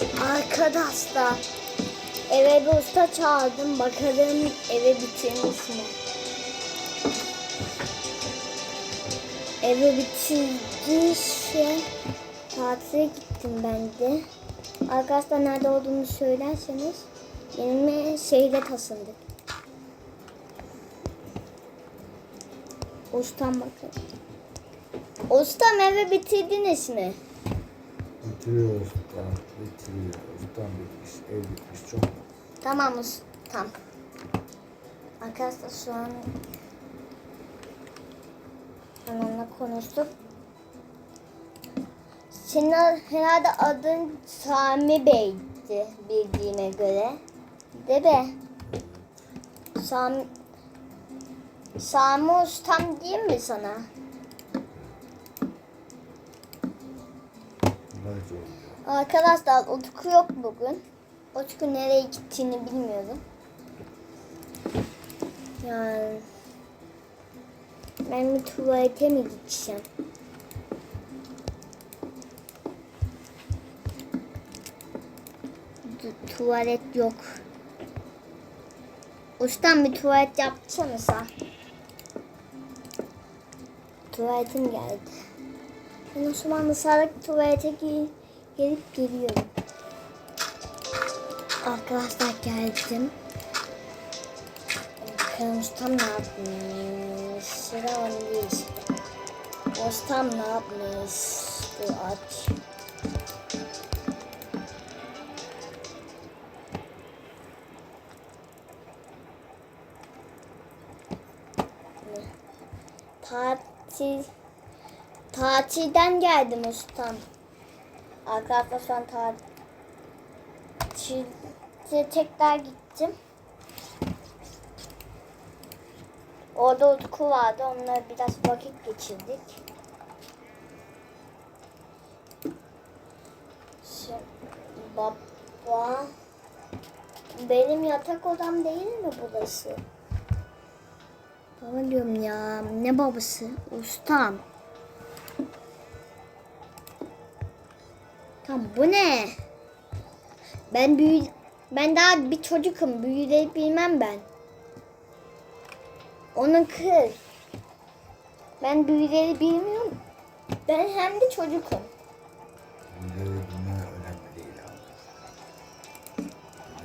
Arkadaşlar eve bir usta çağırdım. Bakalım eve bitirmiş mi? Eve bitirdiyse tatile gittim ben de. Arkadaşlar nerede olduğunu söylerseniz yeni şehre taşındık. Ustam bakın. Ustam eve bitirdiniz mi? Bitiriyoruz usta. Bitiriyor. Ustam bitmiş. Ev bitmiş. Çok Tamam ustam. Arkadaşlar şu an onunla konuştuk. Senin herhalde adın Sami Bey'di bildiğime göre. Değil mi? Sami, Sami ustam diyeyim mi sana? oluyor. Arkadaşlar Utku yok bugün. Utku nereye gittiğini bilmiyorum. Yani ben bir tuvalete mi gideceğim? Tu- tuvalet yok. Ustam bir tuvalet yapsana sen. Tuvaletim geldi. Ben o zaman dışarı tuvalete gi- gelip geliyorum. Arkadaşlar geldim. Bakalım ustam ne yapmış? Sıra onda işte. Ustam ne yapmış? Dur aç. Tatil Tatilden geldim ustam. Arkadaşlar şu an tatilde tekrar gittim. Orada Utku vardı. Onunla biraz vakit geçirdik. Şimdi baba benim yatak odam değil mi burası? Baba diyorum ya. Ne babası? Ustam. Tam bu ne? Ben büyü ben daha bir çocukum. Büyüleri bilmem ben. Onun kız. Ben büyüleri bilmiyorum. Ben hem de çocukum. Bunları bilmem önemli değil abi.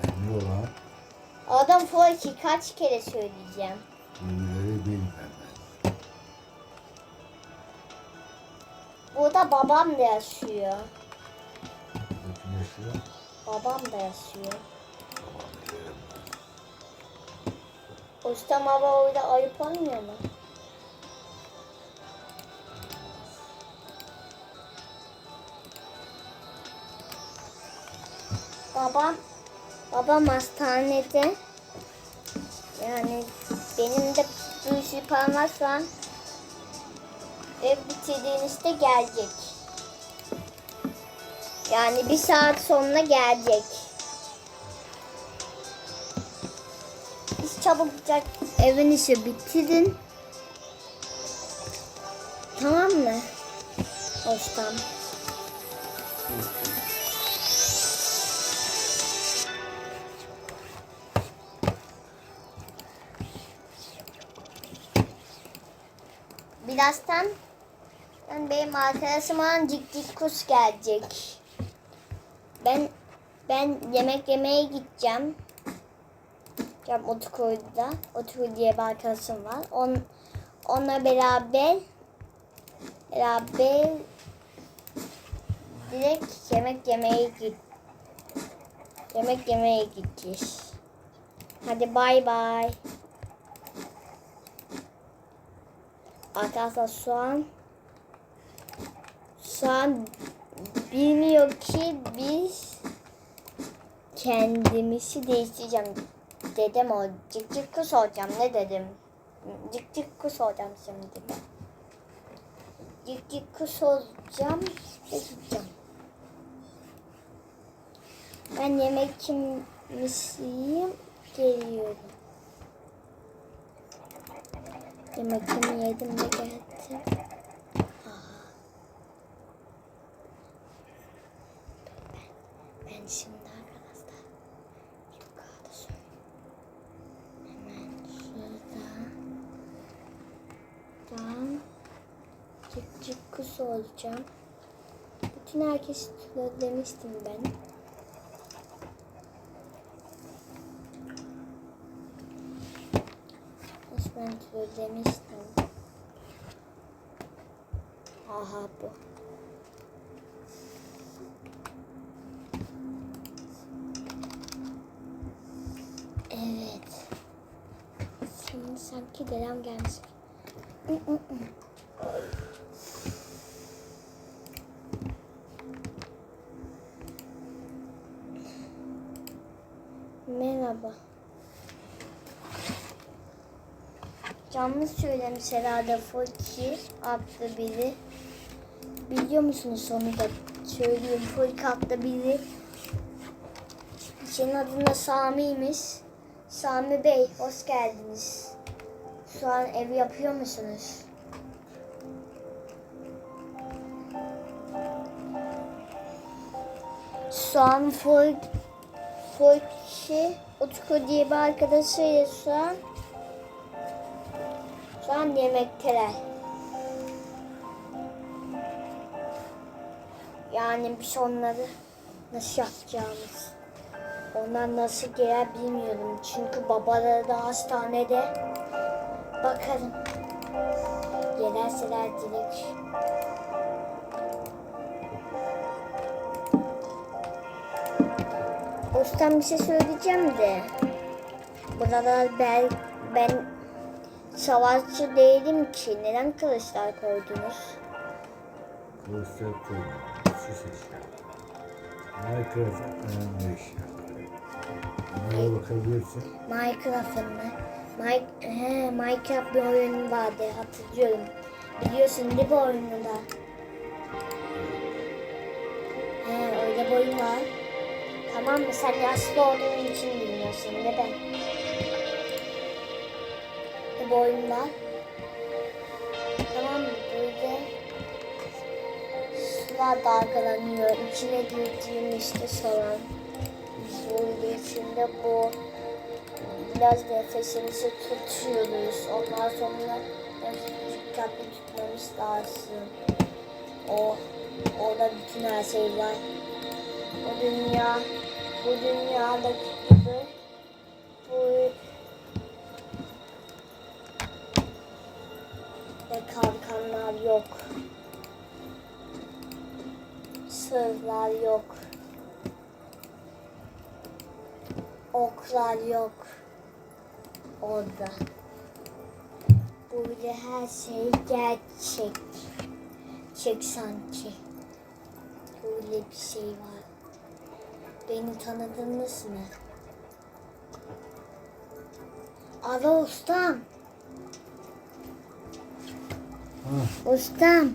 Önemli olan Adam Forki kaç kere söyleyeceğim. bunları bilmem. Burada babam da yaşıyor. Yaşıyor. Babam da yaşıyor. Ustam baba orada ayıp olmuyor mu? Babam, babam hastanede. Yani benim de bir sürü param var. Ev bitirdiğinizde gelecek. Yani bir saat sonra gelecek. Biz çabucak evin işi bitirin. Tamam mı? Ustam. Birazdan ben benim arkadaşım olan cik cik kuş gelecek. Ben ben yemek yemeye gideceğim. Gideceğim Utku'da. Utku diye bir arkadaşım var. On, onunla beraber beraber direkt yemek yemeye git. Yemek yemeye gideceğiz. Hadi bay bay. Arkadaşlar şu an bilmiyor ki biz kendimizi değiştireceğim. Dedim o cik cik kuş olacağım. Ne dedim? Cik cik kuş olacağım şimdi ben. Cik cik kuş olacağım ve gideceğim. Ben yemek kimmisiyim geliyorum. Yemekimi yedim ve geldim. Ben şimdi arkadaşlar. Yukarıda şöyle. Hemen şurada. Tam cık kuş olacağım. Bütün herkesi demiştim ben. Ben demiştim. Aha bu. Evet. Şimdi sanki dedem gelmiş. Merhaba. Canlı söylemiş herhalde Fulki adlı biri. Biliyor musunuz onu da söyleyeyim. Fulki adlı biri. Senin adın da Sami'ymiş. Sami Bey hoş geldiniz. Şu an ev yapıyor musunuz? Şu an Fulk, Fulki Utku diye bir arkadaşıyla şu an şu an yemekteler. Yani biz onları nasıl yapacağımız. Onlar nasıl gelir bilmiyorum. Çünkü babaları da hastanede. Bakalım. Gelirseler direkt. Ustam bir şey söyleyeceğim de. Buralar ben, ben savaşçı değilim ki. Neden kılıçlar koydunuz? Kılıçlar koyma. Süs eşya. Minecraft önemli eşyaları. Bunlara bakabilirsin. Minecraft'ın mı? Mike, he, Minecraft bir oyun vardı hatırlıyorum. Biliyorsun değil mi oyunu da? He, öyle bir oyun var. Tamam mı? Sen yaşlı olduğun için bilmiyorsun mi? Bir bu oyun var. Tamam mı? Böyle sular dalgalanıyor. İçine girdiğim işte soran. Böyle içinde bu biraz nefesimizi tutuyoruz. Ondan sonra dikkatli tutmamız lazım. O orada bütün her şey var. Bu dünya bu dünyadaki gibi bu ve kalkanlar yok. Sırlar yok. Oklar yok. Orada. Burada her şey gerçek. Çek sanki. Böyle bir şey var. Beni tanıdınız mı? Alo ustam. Ha, Ustam.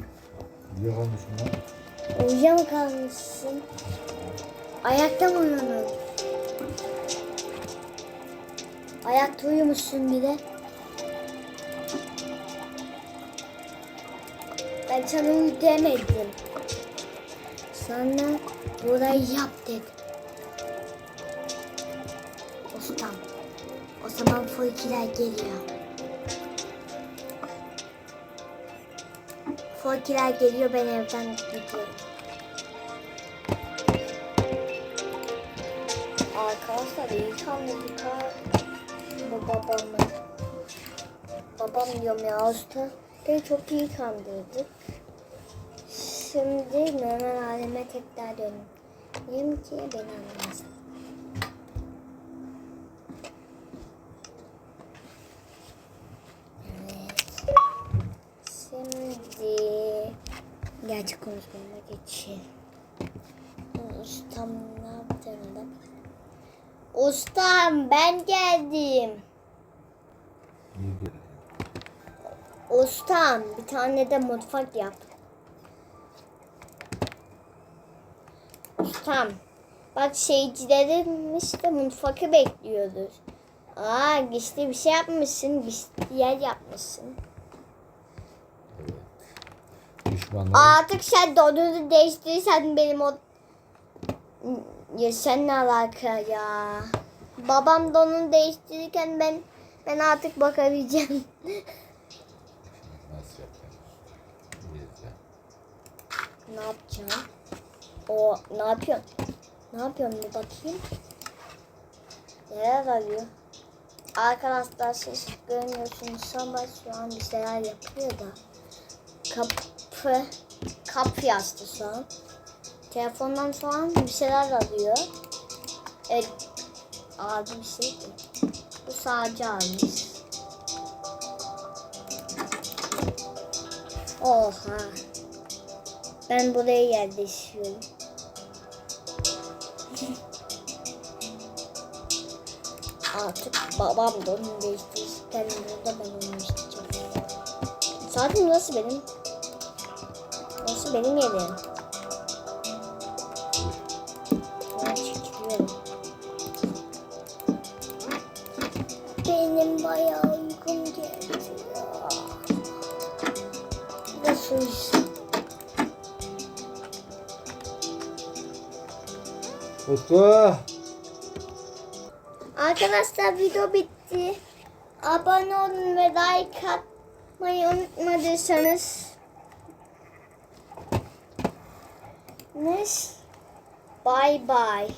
yakalmışım lan. Uyuya mı kalmışsın? Ayakta mı uyudun? Ayakta uyumuşsun bir de. Ben sana uyu demedim. Sana burayı yap dedim. Zaman Fulkiler geliyor. Fulkiler geliyor ben evden gidiyorum. Arkadaşlar kandırdık ha. Bu babamı. Babam diyorum ya usta. Çok iyi kandırdık. Şimdi normal halime tekrar dönüyorum. Ki beni anlamazsın. Evet. Şimdi gerçek konuşmama geçelim. Ustam ne yaptı orada? Ustam ben geldim. İyi geldin. Ustam bir tane de mutfak yap. Ustam bak şeycilerim işte mutfakı bekliyoruz. Aa işte bir şey yapmışsın, bir yer yapmışsın. Evet. Düşmanlar. Artık sen donunu değiştirirsen benim o Ya sen ne alaka ya? Babam donunu değiştirirken ben ben artık bakabileceğim. Nasıl ne yapacağım? O ne yapıyorsun? Ne yapıyorum bir bakayım. Neler arıyor? Arkadaşlar siz görmüyorsunuz ama şu an bir şeyler yapıyor da. Kapı kapı yazdı an. Telefondan şu an bir şeyler arıyor. Evet. Abi bir şey ki. Bu sadece almış. Oha. Ben buraya yerleşiyorum. Artık babam da onu değiştirirken burada ben onu değiştireceğim. Zaten burası benim. Burası benim yerim. Ben çekiliyorum. Benim bayağı uykum geldi. Nasıl? Utku. Arkadaşlar video bitti. Abone olun ve like atmayı unutmadıysanız. Ne? Bye bye.